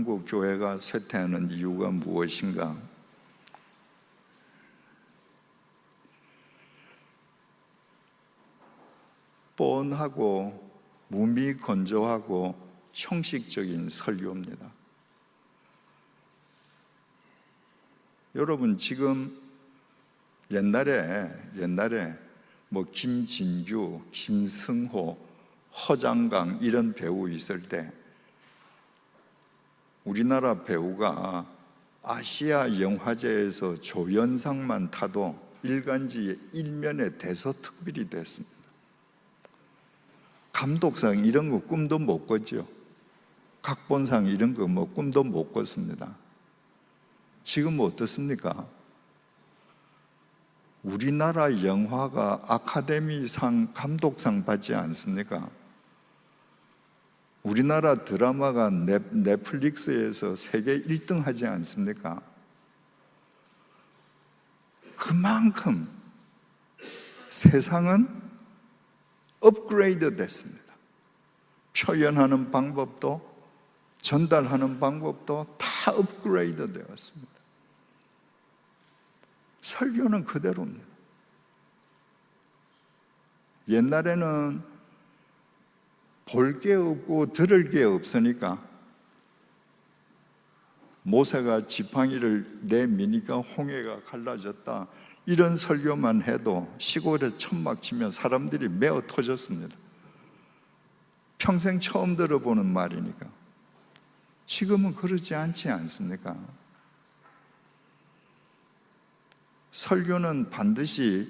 한국 교회가 쇠퇴하는 이유가 무엇인가? 뻔하고 무미건조하고 형식적인 설교입니다. 여러분 지금 옛날에 옛날에 뭐 김진규, 김승호, 허장강 이런 배우 있을 때 우리나라 배우가 아시아 영화제에서 조연상만 타도 일간지 일면에 대서특필이 됐습니다. 감독상 이런 거 꿈도 못 꿨죠. 각본상 이런 거 뭐 꿈도 못 꿨습니다. 지금 어떻습니까? 우리나라 영화가 아카데미상 감독상 받지 않습니까? 우리나라 드라마가 넷플릭스에서 세계 1등 하지 않습니까? 그만큼 세상은 업그레이드 됐습니다. 표현하는 방법도 전달하는 방법도 다 업그레이드 되었습니다. 설교는 그대로입니다. 옛날에는 볼 게 없고 들을 게 없으니까 모세가 지팡이를 내미니까 홍해가 갈라졌다. 이런 설교만 해도 시골에 천막 치면 사람들이 매어 터졌습니다. 평생 처음 들어보는 말이니까. 지금은 그러지 않지 않습니까? 설교는 반드시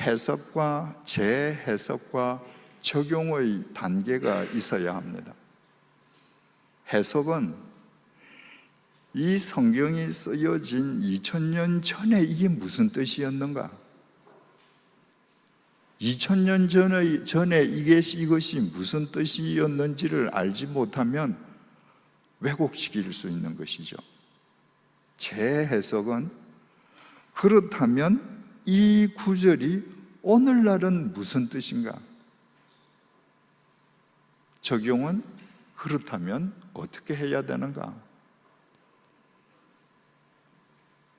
해석과 재해석과 적용의 단계가 있어야 합니다. 해석은 이 성경이 쓰여진 2000년 전에 이게 무슨 뜻이었는가? 2000년 전에, 전에 이게, 이것이 무슨 뜻이었는지를 알지 못하면 왜곡시킬 수 있는 것이죠. 제 해석은 그렇다면 이 구절이 오늘날은 무슨 뜻인가? 적용은 그렇다면 어떻게 해야 되는가?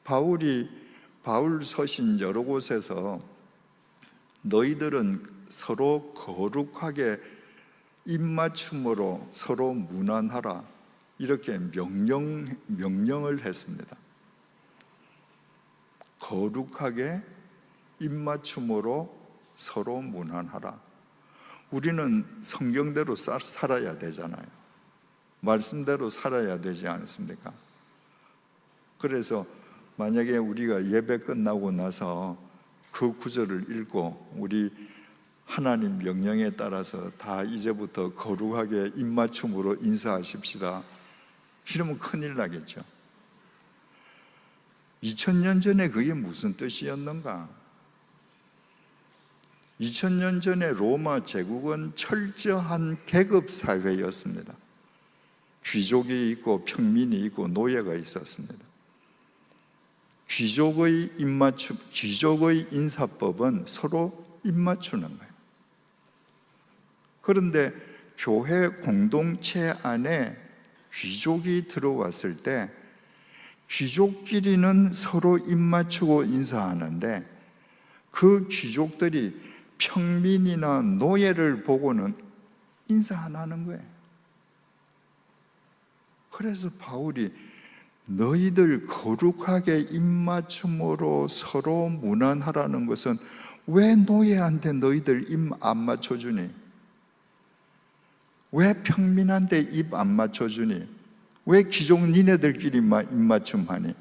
바울이 바울 서신 여러 곳에서 너희들은 서로 거룩하게 입맞춤으로 서로 무난하라 이렇게 명령 명령을 했습니다. 거룩하게 입맞춤으로 서로 무난하라. 우리는 성경대로 살아야 되잖아요. 말씀대로 살아야 되지 않습니까? 그래서 만약에 우리가 예배 끝나고 나서 그 구절을 읽고 우리 하나님 명령에 따라서 다 이제부터 거룩하게 입맞춤으로 인사하십시다. 이러면 큰일 나겠죠. 2000년 전에 그게 무슨 뜻이었는가? 2000년 전에 로마 제국은 철저한 계급 사회였습니다. 귀족이 있고 평민이 있고 노예가 있었습니다. 귀족의 입맞춤, 귀족의 인사법은 서로 입맞추는 거예요. 그런데 교회 공동체 안에 귀족이 들어왔을 때 귀족끼리는 서로 입맞추고 인사하는데 그 귀족들이 평민이나 노예를 보고는 인사 안 하는 거예요. 그래서 바울이 너희들 거룩하게 입맞춤으로 서로 무난하라는 것은 왜 노예한테 너희들 입 안 맞춰주니? 왜 평민한테 입 안 맞춰주니? 왜 귀족 니네들끼리 입맞춤하니?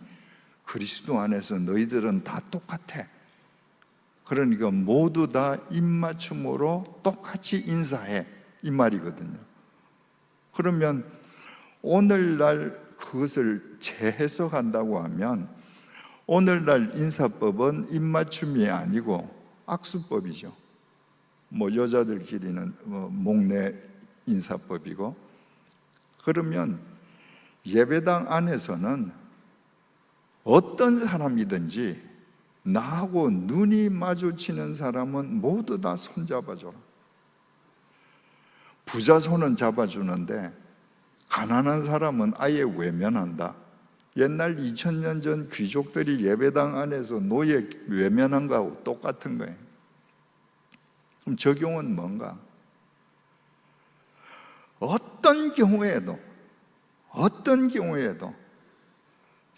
그리스도 안에서 너희들은 다 똑같아. 그러니까 모두 다 입맞춤으로 똑같이 인사해. 이 말이거든요. 그러면 오늘날 그것을 재해석한다고 하면 오늘날 인사법은 입맞춤이 아니고 악수법이죠. 뭐 여자들끼리는 뭐 목내 인사법이고 그러면 예배당 안에서는 어떤 사람이든지 나하고 눈이 마주치는 사람은 모두 다 손잡아줘라. 부자 손은 잡아주는데 가난한 사람은 아예 외면한다. 옛날 2000년 전 귀족들이 예배당 안에서 노예 외면한 거하고 똑같은 거예요. 그럼 적용은 뭔가? 어떤 경우에도 어떤 경우에도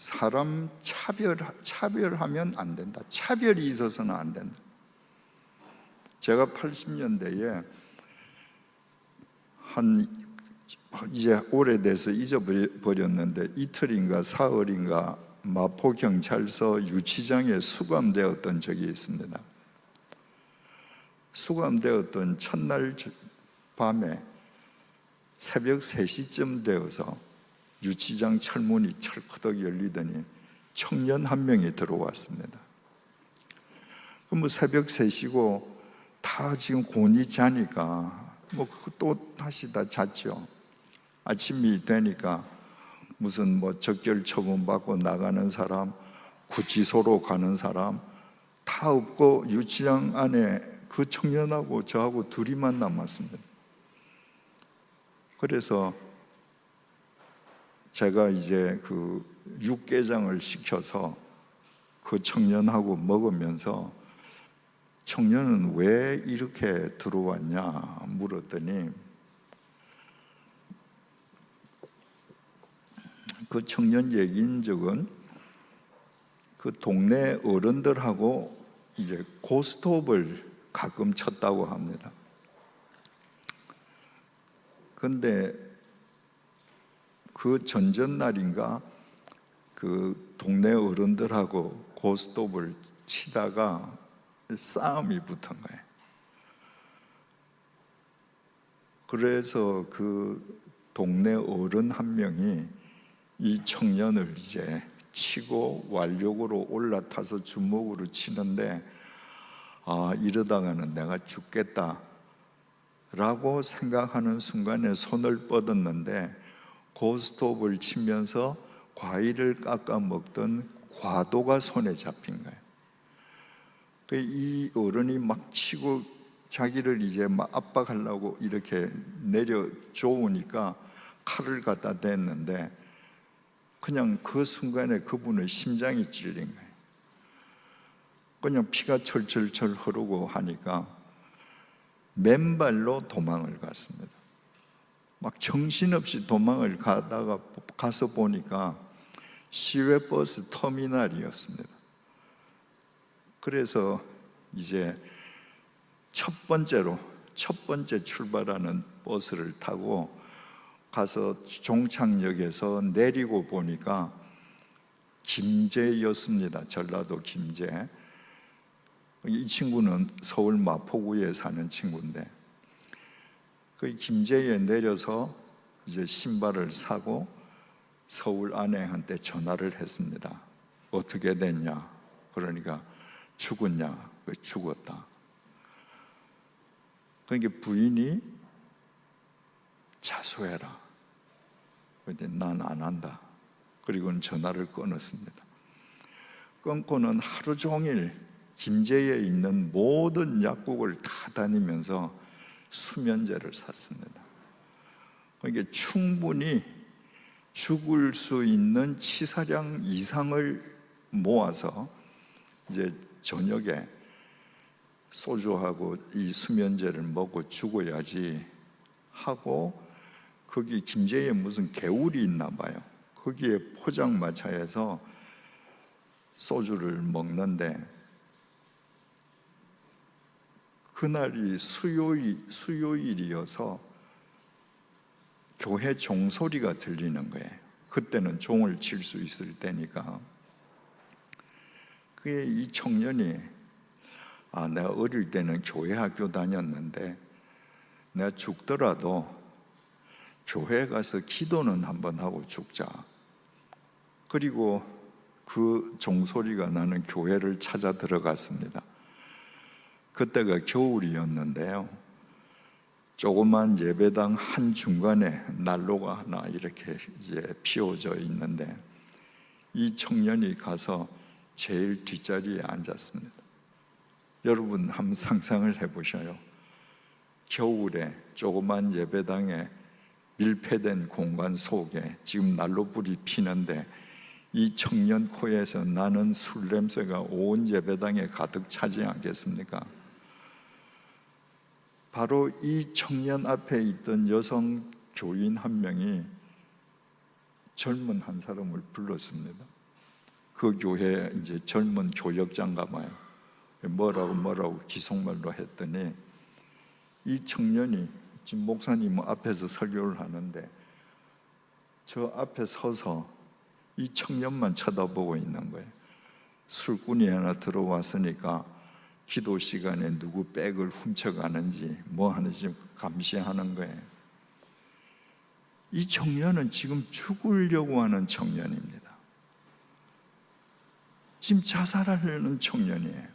사람 차별 차별하면 안 된다. 차별이 있어서는 안 된다. 제가 80년대에 한 이제 오래돼서 잊어버렸는데 이틀인가 사흘인가 마포 경찰서 유치장에 수감되었던 적이 있습니다. 수감되었던 첫날 밤에 새벽 3시쯤 되어서 유치장 철문이 철커덕 열리더니 청년 한 명이 들어왔습니다. 그럼 뭐 새벽 3시고 다 지금 곤히 자니까 뭐또 다시 다 잤죠. 아침이 되니까 무슨 뭐 적결 처분 받고 나가는 사람, 구치소로 가는 사람 다 없고 유치장 안에 그 청년하고 저하고 둘이만 남았습니다. 그래서 제가 이제 그 육개장을 시켜서 그 청년하고 먹으면서 청년은 왜 이렇게 들어왔냐 물었더니 그 청년 얘기인 적은 그 동네 어른들하고 이제 고스톱을 가끔 쳤다고 합니다. 근데 그 전전날인가 그 동네 어른들하고 고스톱을 치다가 싸움이 붙은 거예요. 그래서 그 동네 어른 한 명이 이 청년을 이제 치고 완력으로 올라타서 주먹으로 치는데 아 이러다가는 내가 죽겠다 라고 생각하는 순간에 손을 뻗었는데 고스톱을 치면서 과일을 깎아 먹던 과도가 손에 잡힌 거예요. 그이 어른이 막 치고 자기를 이제 막 압박하려고 이렇게 내려 좋으니까 칼을 갖다 댔는데 그냥 그 순간에 그분의 심장이 찔린 거예요. 그냥 피가 철철철 흐르고 하니까 맨발로 도망을 갔습니다. 막 정신없이 도망을 가다가 가서 보니까 시외버스 터미널이었습니다. 그래서 이제 첫 번째로 첫 번째 출발하는 버스를 타고 가서 종착역에서 내리고 보니까 김제였습니다. 전라도 김제. 이 친구는 서울 마포구에 사는 친구인데 그 김제에 내려서 이제 신발을 사고 서울 아내한테 전화를 했습니다. 어떻게 됐냐? 그러니까 죽었냐? 죽었다. 그러니까 부인이 자수해라. 그런데 난 안 한다. 그리고는 전화를 끊었습니다. 끊고는 하루 종일 김제에 있는 모든 약국을 다 다니면서 수면제를 샀습니다. 그러니까 충분히 죽을 수 있는 치사량 이상을 모아서 이제 저녁에 소주하고 이 수면제를 먹고 죽어야지 하고 거기 김제에 무슨 개울이 있나 봐요. 거기에 포장마차에서 소주를 먹는데 그날이 수요일, 수요일이어서 교회 종소리가 들리는 거예요. 그때는 종을 칠 수 있을 때니까. 그게 이 청년이 아, 내가 어릴 때는 교회 학교 다녔는데 내가 죽더라도 교회 가서 기도는 한번 하고 죽자. 그리고 그 종소리가 나는 교회를 찾아 들어갔습니다. 그때가 겨울이었는데요. 조그만 예배당 한 중간에 난로가 하나 이렇게 이제 피워져 있는데 이 청년이 가서 제일 뒷자리에 앉았습니다. 여러분 한번 상상을 해보셔요. 겨울에 조그만 예배당에 밀폐된 공간 속에 지금 난로불이 피는데 이 청년 코에서 나는 술 냄새가 온 예배당에 가득 차지 않겠습니까? 바로 이 청년 앞에 있던 여성 교인 한 명이 젊은 한 사람을 불렀습니다. 그 교회 이제 젊은 교역장가 봐요. 뭐라고 뭐라고 기속말로 했더니 이 청년이 지금 목사님 앞에서 설교를 하는데 저 앞에 서서 이 청년만 쳐다보고 있는 거예요. 술꾼이 하나 들어왔으니까 기도 시간에 누구 백을 훔쳐가는지 뭐 하는지 감시하는 거예요. 이 청년은 지금 죽으려고 하는 청년입니다. 지금 자살하려는 청년이에요.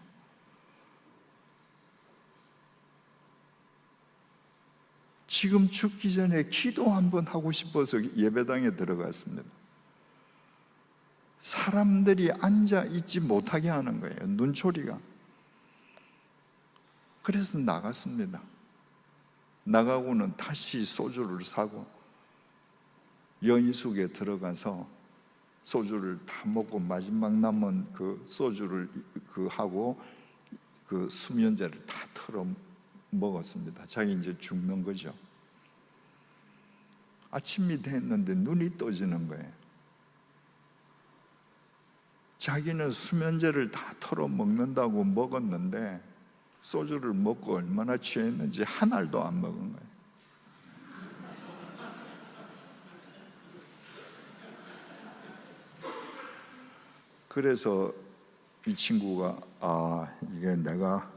지금 죽기 전에 기도 한번 하고 싶어서 예배당에 들어갔습니다. 사람들이 앉아 있지 못하게 하는 거예요. 눈초리가. 그래서 나갔습니다. 나가고는 다시 소주를 사고 연희숙에 들어가서 소주를 다 먹고 마지막 남은 그 소주를 그 하고 그 수면제를 다 털어 먹었습니다. 자기 이제 죽는 거죠. 아침이 됐는데 눈이 떠지는 거예요. 자기는 수면제를 다 털어 먹는다고 먹었는데 소주를 먹고 얼마나 취했는지 한 알도 안 먹은 거예요. 그래서 이 친구가 아 이게 내가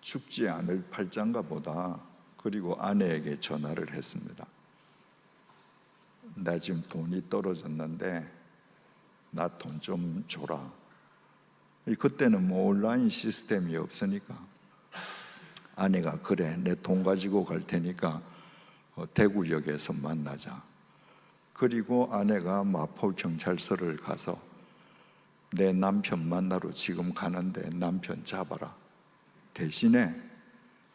죽지 않을 팔짱가 보다 그리고 아내에게 전화를 했습니다. 나 지금 돈이 떨어졌는데 나 돈 좀 줘라. 그때는 뭐 온라인 시스템이 없으니까 아내가 그래 내 돈 가지고 갈 테니까 어, 대구역에서 만나자. 그리고 아내가 마포 경찰서를 가서 내 남편 만나러 지금 가는데 남편 잡아라. 대신에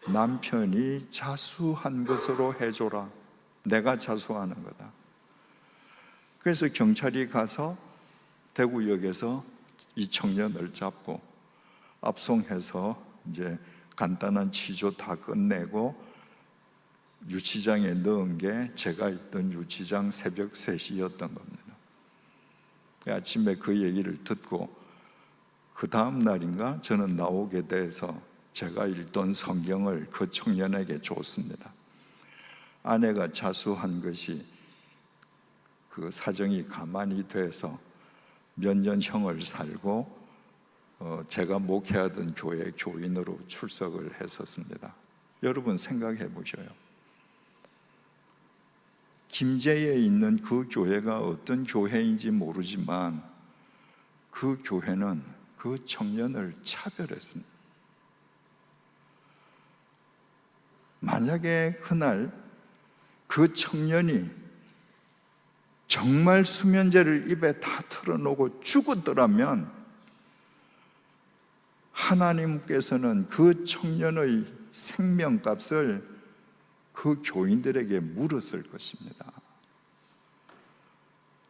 남편이 자수한 것으로 해줘라. 내가 자수하는 거다. 그래서 경찰이 가서 대구역에서 이 청년을 잡고 압송해서 이제 간단한 치조 다 끝내고 유치장에 넣은 게 제가 있던 유치장 새벽 3시였던 겁니다. 아침에 그 얘기를 듣고 그 다음 날인가 저는 나오게 돼서 제가 읽던 성경을 그 청년에게 줬습니다. 아내가 자수한 것이 그 사정이 가만히 돼서 몇 년 형을 살고 어, 제가 목회하던 교회 교인으로 출석을 했었습니다. 여러분 생각해 보셔요. 김제에 있는 그 교회가 어떤 교회인지 모르지만 그 교회는 그 청년을 차별했습니다. 만약에 그날 그 청년이 정말 수면제를 입에 다 틀어놓고 죽었더라면 하나님께서는 그 청년의 생명값을 그 교인들에게 물었을 것입니다.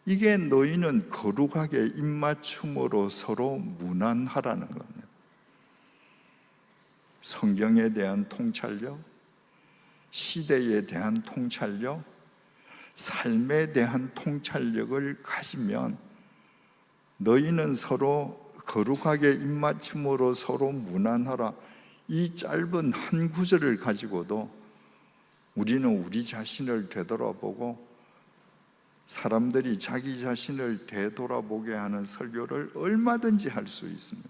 이게 너희는 거룩하게 입맞춤으로 서로 무난하라는 겁니다. 성경에 대한 통찰력, 시대에 대한 통찰력, 삶에 대한 통찰력을 가지면 너희는 서로 거룩하게 입맞춤으로 서로 무난하라. 이 짧은 한 구절을 가지고도 우리는 우리 자신을 되돌아보고 사람들이 자기 자신을 되돌아보게 하는 설교를 얼마든지 할 수 있습니다.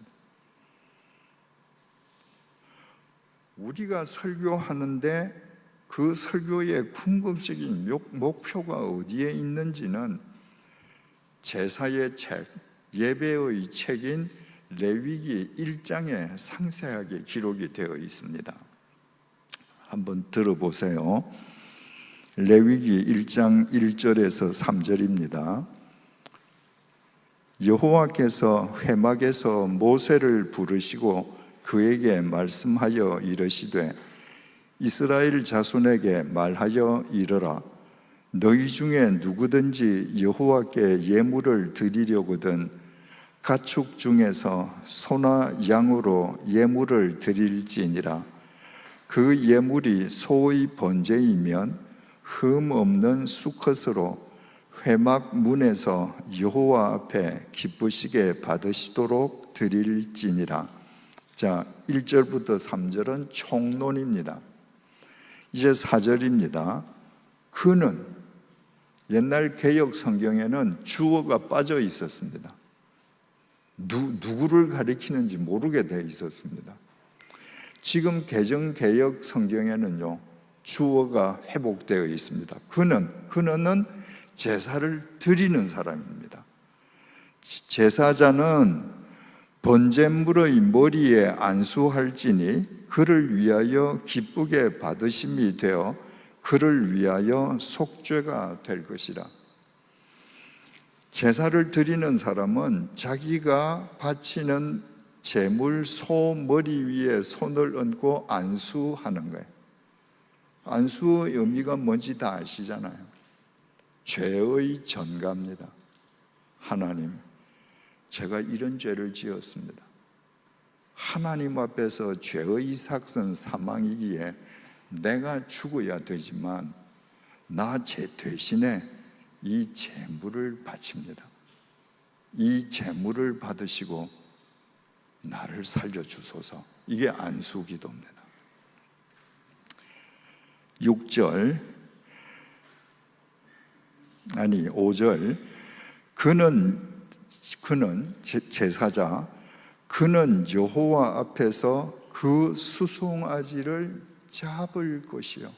우리가 설교하는데 그 설교의 궁극적인 목표가 어디에 있는지는 제사의 책, 예배의 책인 레위기 1장에 상세하게 기록이 되어 있습니다. 한번 들어보세요. 레위기 1장 1절에서 3절입니다. 여호와께서 회막에서 모세를 부르시고 그에게 말씀하여 이르시되 이스라엘 자손에게 말하여 이르라 너희 중에 누구든지 여호와께 예물을 드리려거든 가축 중에서 소나 양으로 예물을 드릴지니라 그 예물이 소의 번제이면 흠 없는 수컷으로 회막 문에서 여호와 앞에 기쁘시게 받으시도록 드릴지니라. 자, 1절부터 3절은 총론입니다. 이제 4절입니다. 그는 옛날 개혁 성경에는 주어가 빠져 있었습니다. 누, 누구를 가리키는지 모르게 되어 있었습니다. 지금 개정 개혁 성경에는요 주어가 회복되어 있습니다. 그는 그는은 제사를 드리는 사람입니다. 제사자는 번제물의 머리에 안수할지니 그를 위하여 기쁘게 받으심이 되어 그를 위하여 속죄가 될 것이라. 제사를 드리는 사람은 자기가 바치는 제물 소 머리 위에 손을 얹고 안수하는 거예요. 안수의 의미가 뭔지 다 아시잖아요. 죄의 전가입니다. 하나님, 제가 이런 죄를 지었습니다. 하나님 앞에서 죄의 삭선 사망이기에 내가 죽어야 되지만 나 제 대신에 이 재물을 바칩니다. 이 재물을 받으시고 나를 살려 주소서. 이게 안수 기도입니다. 6절 아니 5절 그는 그는 제사자 그는 여호와 앞에서 그 수송아지를 잡을 것이요.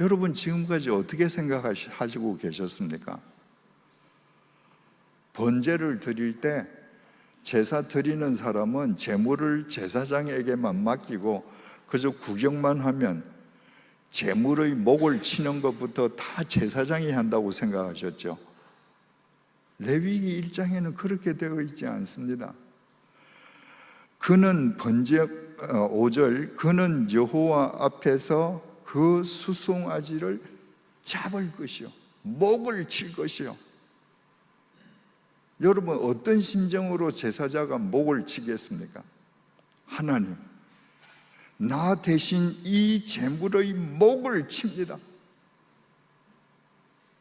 여러분 지금까지 어떻게 생각하시고 계셨습니까? 번제를 드릴 때 제사 드리는 사람은 제물을 제사장에게만 맡기고 그저 구경만 하면 제물의 목을 치는 것부터 다 제사장이 한다고 생각하셨죠. 레위기 1장에는 그렇게 되어 있지 않습니다. 그는 번제 5절 어, 그는 여호와 앞에서 그 수송아지를 잡을 것이요 목을 칠 것이요 여러분 어떤 심정으로 제사자가 목을 치겠습니까? 하나님 나 대신 이 재물의 목을 칩니다.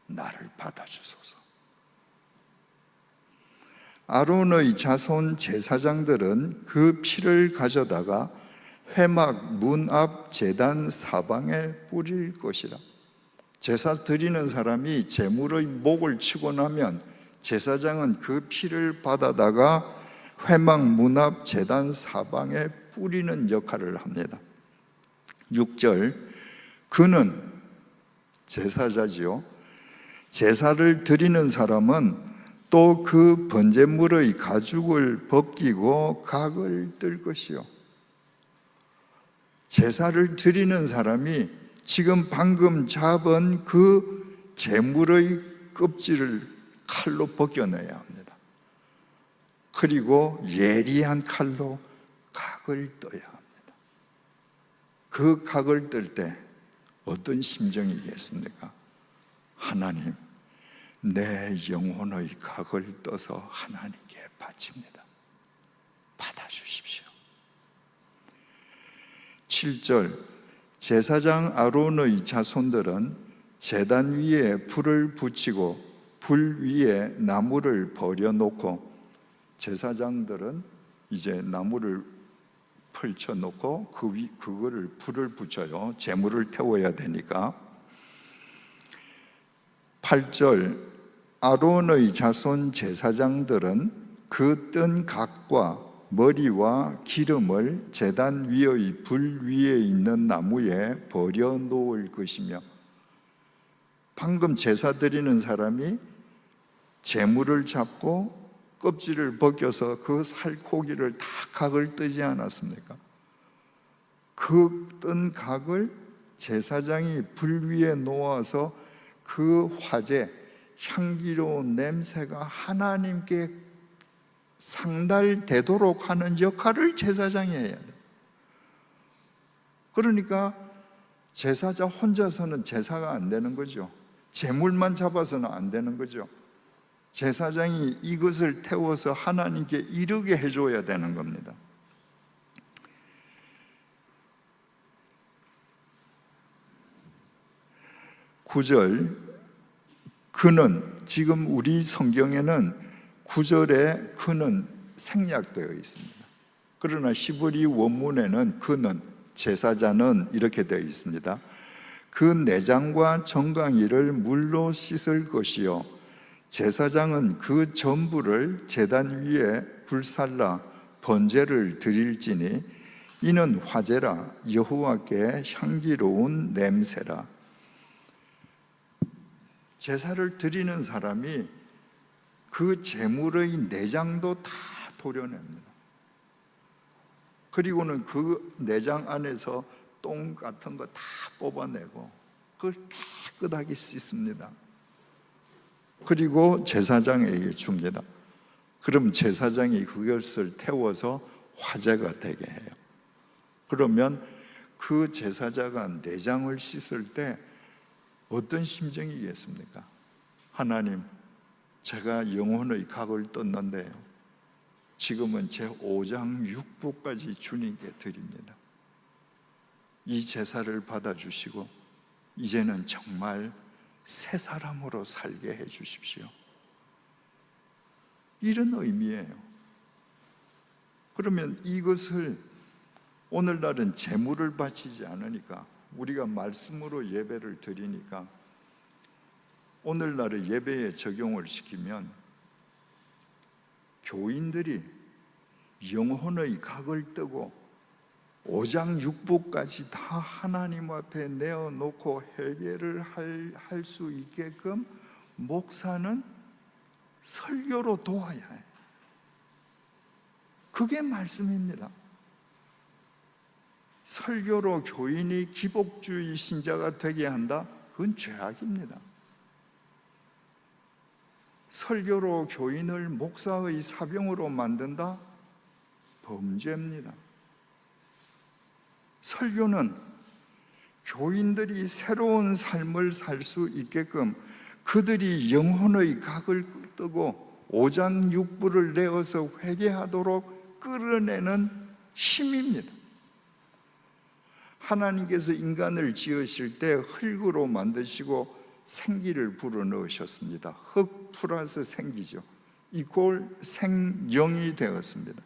나를 받아주소서. 아론의 자손 제사장들은 그 피를 가져다가 회막 문앞 재단 사방에 뿌릴 것이라. 제사 드리는 사람이 제물의 목을 치고 나면 제사장은 그 피를 받아다가 회막 문앞 재단 사방에 뿌리는 역할을 합니다. 6절 그는 제사자지요. 제사를 드리는 사람은 또 그 번제물의 가죽을 벗기고 각을 뜰 것이요. 제사를 드리는 사람이 지금 방금 잡은 그 제물의 껍질을 칼로 벗겨내야 합니다. 그리고 예리한 칼로 각을 떠야 합니다. 그 각을 뜰 때 어떤 심정이겠습니까? 하나님, 내 영혼의 각을 떠서 하나님께 바칩니다. 받아주십시오. 7절 제사장 아론의 자손들은 제단 위에 불을 붙이고 불 위에 나무를 버려놓고 제사장들은 이제 나무를 펼쳐놓고 그 위, 그거를 불을 붙여요. 재물을 태워야 되니까. 8절 아론의 자손 제사장들은 그 뜬 각과 머리와 기름을 제단 위의 불 위에 있는 나무에 버려 놓을 것이며 방금 제사 드리는 사람이 재물을 잡고 껍질을 벗겨서 그 살코기를 다 각을 뜨지 않았습니까? 그 뜬 각을 제사장이 불 위에 놓아서 그 화재, 향기로운 냄새가 하나님께 상달되도록 하는 역할을 제사장이 해야 돼. 그러니까 제사자 혼자서는 제사가 안 되는 거죠. 재물만 잡아서는 안 되는 거죠. 제사장이 이것을 태워서 하나님께 이르게 해줘야 되는 겁니다. 구절 그는 지금 우리 성경에는 구절에 그는 생략되어 있습니다. 그러나 시브리 원문에는 그는 제사자는 이렇게 되어 있습니다. 그 내장과 정강이를 물로 씻을 것이요 제사장은 그 전부를 제단 위에 불살라 번제를 드릴지니 이는 화제라 여호와께 향기로운 냄새라 제사를 드리는 사람이 그 제물의 내장도 다 도려냅니다. 그리고는 그 내장 안에서 똥 같은 거 다 뽑아내고 그걸 깨끗하게 씻습니다. 그리고 제사장에게 줍니다. 그럼 제사장이 그것을 태워서 화제가 되게 해요. 그러면 그 제사자가 내장을 씻을 때 어떤 심정이겠습니까? 하나님, 제가 영혼의 각을 떴는데요. 지금은 제 5장 6부까지 주님께 드립니다. 이 제사를 받아주시고, 이제는 정말 새 사람으로 살게 해 주십시오. 이런 의미예요. 그러면 이것을 오늘날은 재물을 바치지 않으니까 우리가 말씀으로 예배를 드리니까 오늘날의 예배에 적용을 시키면 교인들이 영혼의 각을 뜨고 오장 육부까지 다 하나님 앞에 내어놓고 회개를 할 수 있게끔 목사는 설교로 도와야 해. 그게 말씀입니다. 설교로 교인이 기복주의 신자가 되게 한다? 그건 죄악입니다. 설교로 교인을 목사의 사병으로 만든다? 범죄입니다. 설교는 교인들이 새로운 삶을 살 수 있게끔 그들이 영혼의 각을 뜨고 오장육부를 내어서 회개하도록 끌어내는 힘입니다. 하나님께서 인간을 지으실 때 흙으로 만드시고 생기를 불어넣으셨습니다. 흙 플러스 생기죠. 이꼴 생명이 되었습니다.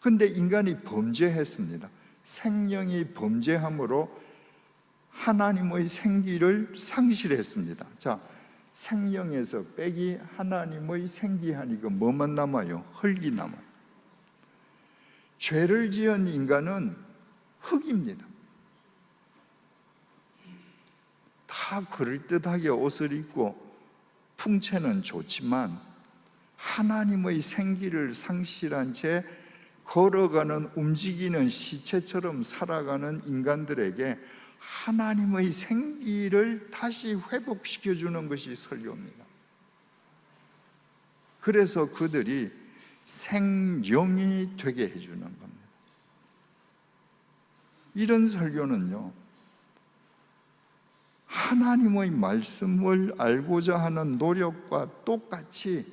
근데 인간이 범죄했습니다. 생명이 범죄함으로 하나님의 생기를 상실했습니다. 자, 생명에서 빼기 하나님의 생기하니까 뭐만 남아요? 흙이 남아요. 죄를 지은 인간은 흙입니다. 다 그럴듯하게 옷을 입고 풍채는 좋지만 하나님의 생기를 상실한 채 걸어가는 움직이는 시체처럼 살아가는 인간들에게 하나님의 생기를 다시 회복시켜 주는 것이 설교입니다. 그래서 그들이 생명이 되게 해 주는 겁니다. 이런 설교는요. 하나님의 말씀을 알고자 하는 노력과 똑같이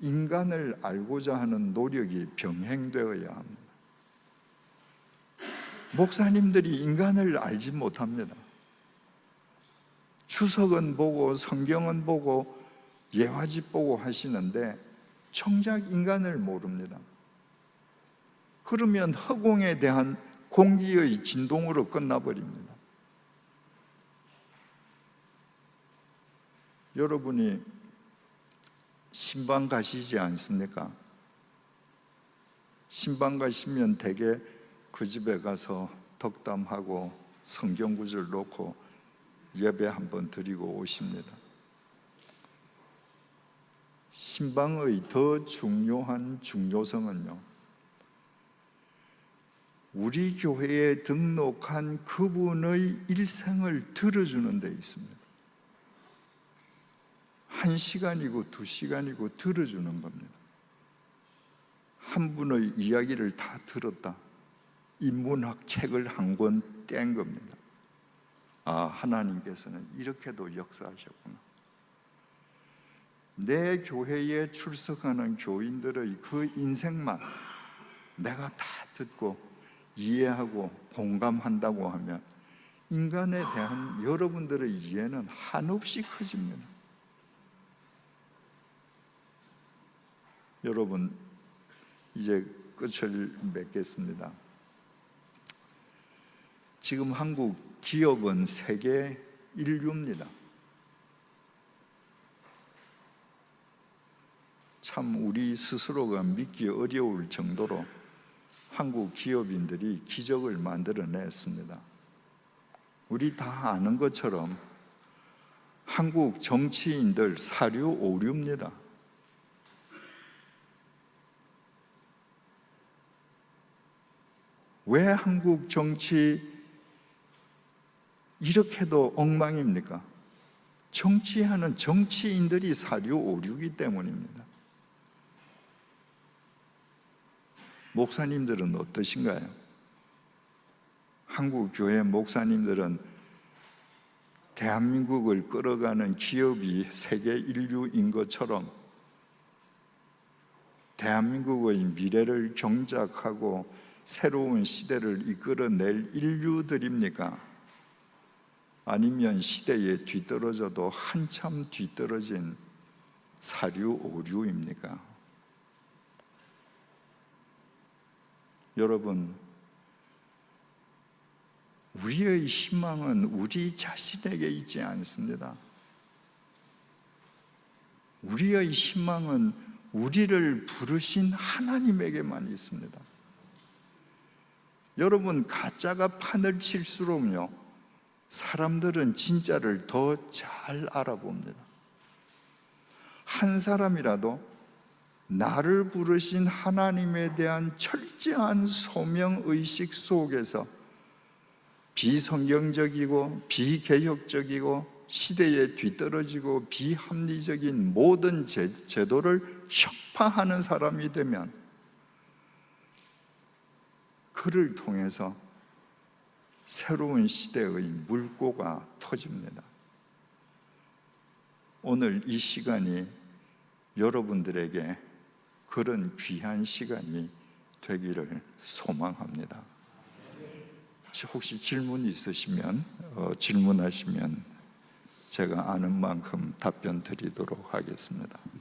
인간을 알고자 하는 노력이 병행되어야 합니다. 목사님들이 인간을 알지 못합니다. 추석은 보고 성경은 보고 예화집 보고 하시는데 정작 인간을 모릅니다. 그러면 허공에 대한 공기의 진동으로 끝나버립니다. 여러분이 신방 가시지 않습니까? 신방 가시면 대개 그 집에 가서 덕담하고 성경 구절 놓고 예배 한번 드리고 오십니다. 신방의 더 중요한 중요성은요. 우리 교회에 등록한 그분의 일생을 들어주는 데 있습니다. 한 시간이고 두 시간이고 들어주는 겁니다. 한 분의 이야기를 다 들었다. 인문학 책을 한 권 뗀 겁니다. 아, 하나님께서는 이렇게도 역사하셨구나. 내 교회에 출석하는 교인들의 그 인생만 내가 다 듣고 이해하고 공감한다고 하면 인간에 대한 여러분들의 이해는 한없이 커집니다. 여러분, 이제 끝을 맺겠습니다. 지금 한국 기업은 세계 인류입니다. 참 우리 스스로가 믿기 어려울 정도로 한국 기업인들이 기적을 만들어냈습니다. 우리 다 아는 것처럼 한국 정치인들 사류 오류입니다. 왜 한국 정치 이렇게도 엉망입니까? 정치하는 정치인들이 사류 오류기 때문입니다. 목사님들은 어떠신가요? 한국 교회 목사님들은 대한민국을 끌어가는 기업이 세계 인류인 것처럼 대한민국의 미래를 경작하고 새로운 시대를 이끌어낼 인류들입니까? 아니면 시대에 뒤떨어져도 한참 뒤떨어진 사류 오류입니까? 여러분, 우리의 희망은 우리 자신에게 있지 않습니다. 우리의 희망은 우리를 부르신 하나님에게만 있습니다. 여러분, 가짜가 판을 칠수록요, 사람들은 진짜를 더 잘 알아봅니다. 한 사람이라도 나를 부르신 하나님에 대한 철저한 소명 의식 속에서 비성경적이고 비개혁적이고 시대에 뒤떨어지고 비합리적인 모든 제, 제도를 혁파하는 사람이 되면 그를 통해서 새로운 시대의 물꼬가 터집니다. 오늘 이 시간이 여러분들에게 그런 귀한 시간이 되기를 소망합니다. 혹시 질문 있으시면 어, 질문하시면 제가 아는 만큼 답변 드리도록 하겠습니다.